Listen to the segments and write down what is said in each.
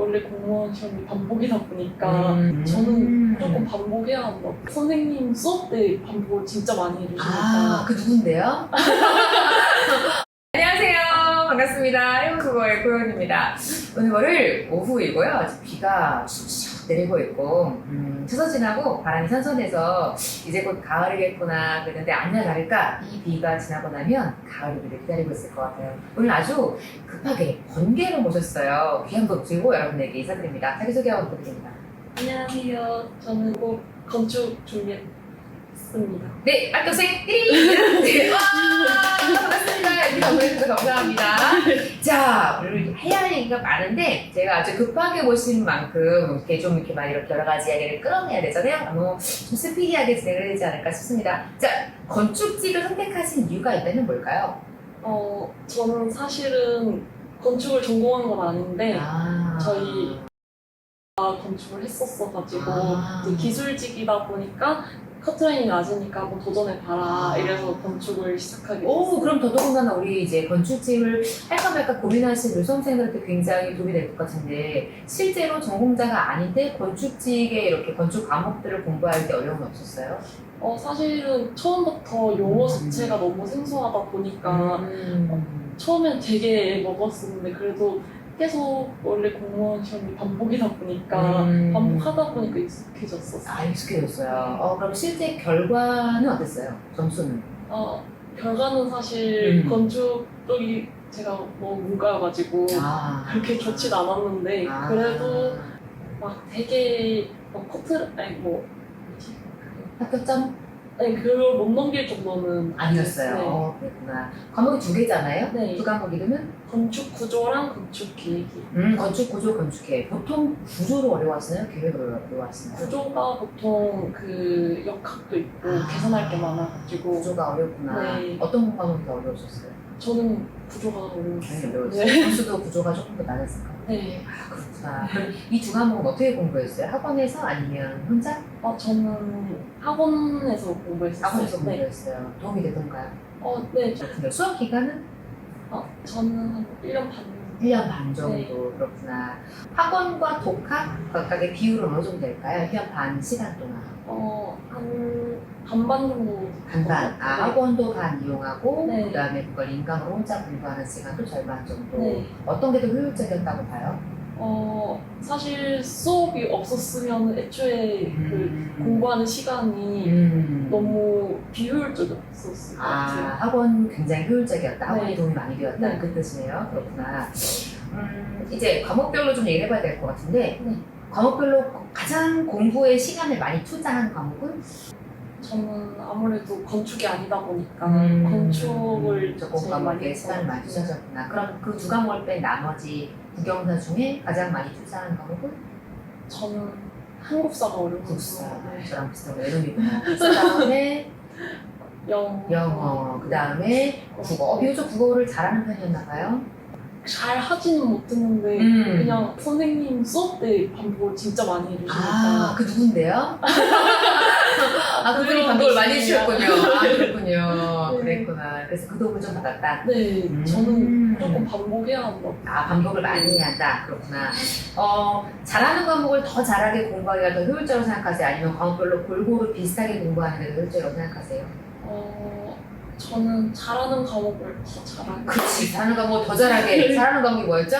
원래 공무원 시험이 반복이다 보니까 음. 저는 조금 반복해야 한다. 선생님 수업 때 반복을 진짜 많이 해주시니까. 아, 그 누군데요? 안녕하세요. 반갑습니다. 해운국어의 고현입니다. 오늘 월요일 오후이고요. 지금 비가 슉슉 내리고 있고, 음, 추석 지나고 바람이 선선해서 이제 곧 가을이겠구나 그랬는데 아니나 다를까 이 비가 지나고 나면 가을이 우리를 기다리고 있을 것 같아요. 오늘 아주 급하게 번개를 모셨어요. 귀한 분 들고 여러분에게 인사드립니다. 자기소개하고 부탁드립니다. 안녕하세요. 저는 꼭 건축 준비 했습니다. 네, 학교생 1위! 네, 와, 반갑습니다. 이렇게 보내주셔서 감사합니다. 자, 오늘 해야 할 얘기가 많은데, 제가 아주 급하게 모신 만큼, 이렇게 좀 이렇게 막 이렇게 여러 가지 이야기를 끌어내야 되잖아요. 너무 좀 스피디하게 진행을 해야 되지 않을까 싶습니다. 자, 건축직을 선택하신 이유가 있다면 뭘까요? 어, 저는 사실은 건축을 전공한 건 아닌데 아, 저희 건축을 했었어가지고 아. 이제 기술직이다 보니까 커트라인이 낮으니까 뭐 도전해봐라 아. 이래서 건축을 시작하게 오, 됐어요. 그럼 더더군다나 우리 이제 건축직을 할까 말까 고민하시는 우리 수험생들한테 굉장히 도움이 될 것 같은데 실제로 전공자가 아닌데 건축직에 이렇게 건축 과목들을 공부할 때 어려움은 없었어요? 어, 사실은 처음부터 용어 음. 자체가 너무 생소하다 보니까 음. 처음엔 되게 먹었었는데 그래도 계속 원래 공무원 시험이 반복이다 보니까 음. 반복하다 보니까 익숙해졌었어요. 아, 익숙해졌어요. 어, 그럼 실제 결과는 어땠어요? 점수는? 어, 결과는 사실 음. 건축 쪽이 제가 너무 문과여가지고 아. 그렇게 좋진 않았는데 아. 그래도 막 되게 막 커트 아니 뭐 뭐지? 합격점? 아니 그걸 못 넘길 정도는 아니었어요. 네. 어, 그랬구나. 과목이 두 개잖아요? 네. 두 과목 이름은? 건축 구조랑 건축 계획이 음, 건축, 구조, 건축계. 보통 구조를 어려워하시나요? 계획을 어려워하시나요? 구조가 보통 그 역학도 있고 아. 계산할 게 많아가지고 구조가 어렵구나. 네. 어떤 과목이 더 어려우셨어요? 저는 구조가 어려웠어요. 어려웠어요. 네. 점수도 구조가 조금 더 낮았을까요? 네. 아, 그렇구나. 그럼 이 두 과목은 어떻게 공부했어요? 학원에서 아니면 혼자? 어, 저는 학원에서 공부했었어요. 학원에서 네. 공부했어요. 도움이 되던가요? 어, 네. 그렇군요. 수업 기간은 어, 저는 한 1년 반. 1년 반 정도 네. 그렇구나. 학원과 독학 각각의 비율은 어느 정도 될까요? 1년 반 시간 동안. 어, 한 반반 정도. 반반. 아, 네. 학원도 반 이용하고 네. 그다음에 그걸 인강으로 혼자 공부하는 시간도 절반 정도. 네. 어떤 게 더 효율적이었다고 봐요? 어, 사실 수업이 없었으면 애초에 그 공부하는 시간이 음. 너무 비효율적이었을 것 아, 같아요. 학원 굉장히 효율적이었다. 학원이 네. 도움이 많이 되었다. 네. 그 뜻이네요. 그렇구나. 음, 이제 과목별로 좀 얘기해 봐야 될 것 같은데, 네. 과목별로 가장 공부에 시간을 많이 투자한 과목은? 저는 아무래도 건축이 아니다 보니까 음, 건축을 조금 제일 과목에 시간을 많이 것 같아요. 투자하셨구나. 그럼 그 두 과목을 뺀 나머지 국영사 중에 가장 많이 투자한 과목은? 저는 한국사가 어려워서 국사. 네. 저랑 비슷하고 애름이고. 그 다음에 영어, 영어, 그 다음에 국어. 어, 비교적 국어를 잘하는 편이었나 봐요. 잘 하지는 못했는데 음. 그냥 선생님 수업 때 반복을 진짜 많이 해주시니까 아, 그 누군데요? 아, 그분이 그런 방법을 많이. 해주셨군요. 아, 그렇군요. 네. 그랬구나. 그래서 그 도움을 좀 받았다. 네 음. 저는 조금 반복해야 한다 아, 반복을 많이 한다. 그렇구나. 어, 잘하는 과목을 더 잘하게 공부하기가 더 효율적으로 생각하세요? 아니면 과목별로 골고루 비슷하게 공부하는 게 더 효율적이라고 생각하세요? 어, 저는 잘하는 과목을 더 잘하게 그치. 잘하는 과목을 더 잘하게. 잘하는 과목이 뭐였죠?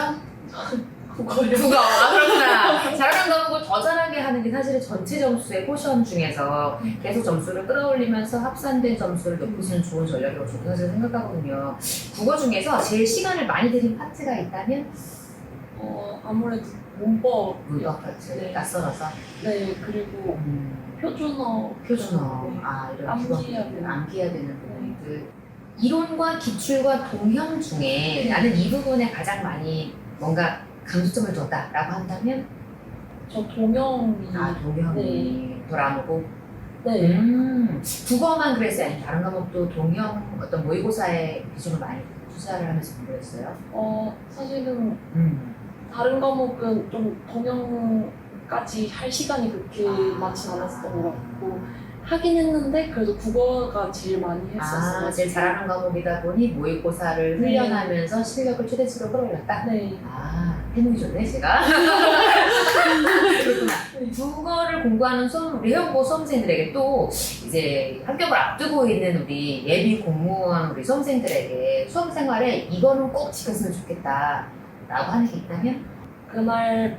국어요 국어. 아, 그렇구나. 잘하는 과목을 더 잘하게 하는 게 사실은 전체 점수의 포션 중에서 계속 점수를 끌어올리면서 합산된 점수를 높이시는 좋은 전략이라고 저는 사실 생각하거든요. 국어 중에서 제일 시간을 많이 들인 파트가 있다면 어, 아무래도 문법 문법 파트, 네. 낯설어서. 네 그리고 음, 표준어 표준어. 네. 아, 이런 암기해야 되는. 암기해야 되는 부분들. 이론과 기출과 동형 중에 나는 이 부분에 가장 많이 뭔가 강조점을 뒀다라고 한다면? 저 동영이. 아 동형이. 도라무고? 네. 음, 국어만 그랬어요? 아니면 다른 과목도 동형 어떤 모의고사에 비중을 많이 투자를 하면서 공부했어요? 어, 사실은 음. 다른 과목은 좀 동영까지 할 시간이 그렇게 많진 않았던 것 같고 하긴 했는데 그래도 국어가 제일 많이 했었어요. 아, 제일 잘하는 과목이다 보니 모의고사를 네. 훈련하면서 실력을 최대치로 끌어올렸다? 네. 아, 해몽이 좋네, 제가. 수험을 공부하는 수험, 우리 회원고 수험생들에게 또 이제 합격을 앞두고 있는 우리 예비 공무원 우리 수험생들에게 수험 생활에 이거는 꼭 지켰으면 좋겠다. 라고 하는 게 있다면? 그날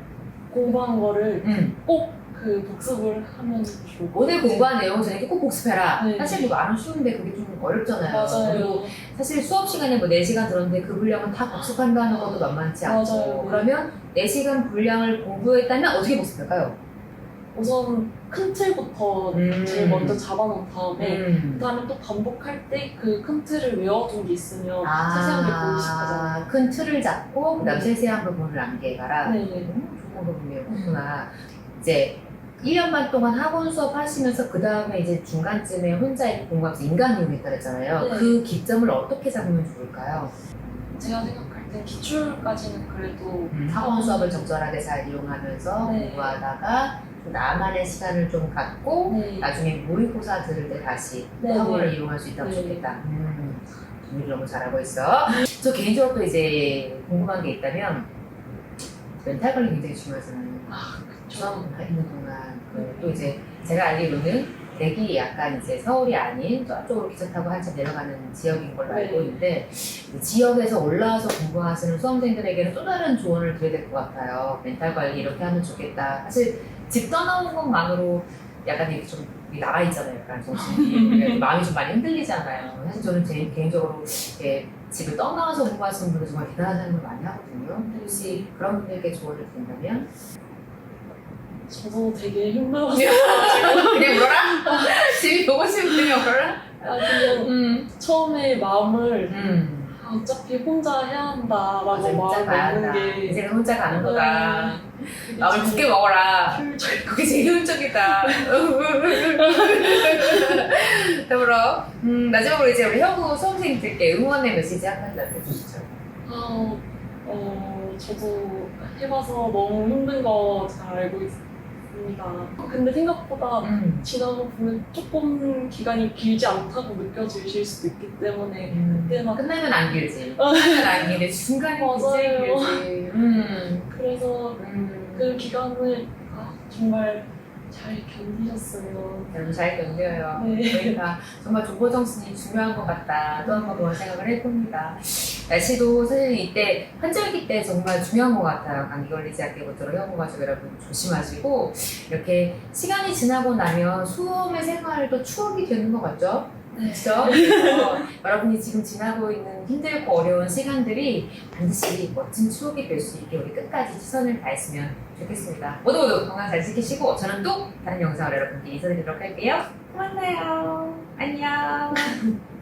공부한 거를 음. 꼭 그 복습을 하면 좋고 오늘 공부한 내용을 저녁에 꼭 복습해라. 네. 사실 이거 말은 쉬운데 그게 좀 어렵잖아요. 그리고 맞아요. 사실 수업 시간에 뭐 4시간 들었는데 그 분량은 다 복습한다는 것도 만만치 않고 맞아요. 그러면 4시간 분량을 공부했다면 어떻게 복습할까요? 우선 큰 틀부터 음. 제일 먼저 잡아놓은 다음에 음. 그다음에 또 반복할 때 그 큰 틀을 외워둔 게 있으면 세세하게 보고 싶어져요. 아, 큰 틀을 잡고 그다음 네. 세세한 부분을 남겨가라. 네. 음, 좋은 방법이네요. 그렇구나. 이제 1년만 동안 학원 수업 하시면서 그 다음에 이제 중간쯤에 혼자 이렇게 공부하면서 인간 이용했다 그랬잖아요. 네. 그 기점을 어떻게 잡으면 좋을까요? 제가 생각할 때 기출까지는 그래도 학원 수업을 적절하게 잘 이용하면서 네. 공부하다가 좀 나만의 시간을 좀 갖고 네. 나중에 모의고사 들을 때 다시 네, 학원을 네. 이용할 수 있다면 네. 좋겠다. 음, 준비 너무 잘하고 있어. 저 개인적으로 또 이제 궁금한 게 있다면 멘탈 관리 굉장히 중요하잖아요. 아, 수업 있는 동안 그또 이제 제가 알기로는 댁이 약간 이제 서울이 아닌 저쪽으로 기차 타고 한참 내려가는 지역인 걸로 네. 알고 있는데 이 지역에서 올라와서 공부하시는 수험생들에게는 또 다른 조언을 드려야 될 것 같아요. 멘탈 관리 이렇게 하면 좋겠다. 사실 집 떠나는 것만으로 약간 이렇게 좀 나가 있잖아요. 약간 정신이 마음이 좀 많이 흔들리잖아요. 사실 저는 제 개인적으로 이렇게 집을 떠나와서 공부하시는 분들 정말 대단하다는 걸 많이 하거든요. 혹시 그런 분들에게 조언을 드린다면 저도 되게 힘들어서 그냥 울어라? 집이 보고 싶으면 울어라? 아, 그냥 음. 처음에 마음을 음. 아, 어차피 혼자 해야 한다라고 마음. 먹는 게 인생은 혼자 가는 거다. 그게 마음을 굳게 먹어라. 효율적- 그게 제일 효율적이다. 더불어, 음, 마지막으로 이제 우리 현구 수험생들께 응원의 메시지 한 가지 남겨주시죠. 아, 어, 저도 해봐서 너무 힘든 거 잘 알고 있 습니다. 근데 생각보다 음. 지나고 보면 조금 기간이 길지 않다고 느껴지실 수도 있기 때문에 음. 그때만 끝나면 안 길지. 끝나면 안 길지. 중간에 굉장히 맞아요. 길지. 음. 그래서 음. 그 기간을 아, 정말 잘 견디셨어요. 여러분 잘 견뎌요. 네. 저희가 정말 정보정신이 중요한 것 같다. 또 한 번 그런 생각을 해봅니다. 날씨도 사실 이때 환절기 때 정말 중요한 것 같아요. 감기 걸리지 않게 모쪼록 협업하시고 여러분 조심하시고 이렇게 시간이 지나고 나면 수험의 생활도 추억이 되는 것 같죠? 네. 그렇죠? 그래서 여러분이 지금 지나고 있는 힘들고 어려운 시간들이 반드시 멋진 추억이 될 수 있게 우리 끝까지 최선을 다했으면 좋겠습니다. 모두 모두 건강 잘 지키시고 저는 또 다른 영상으로 여러분께 인사드리도록 할게요. 또 만나요.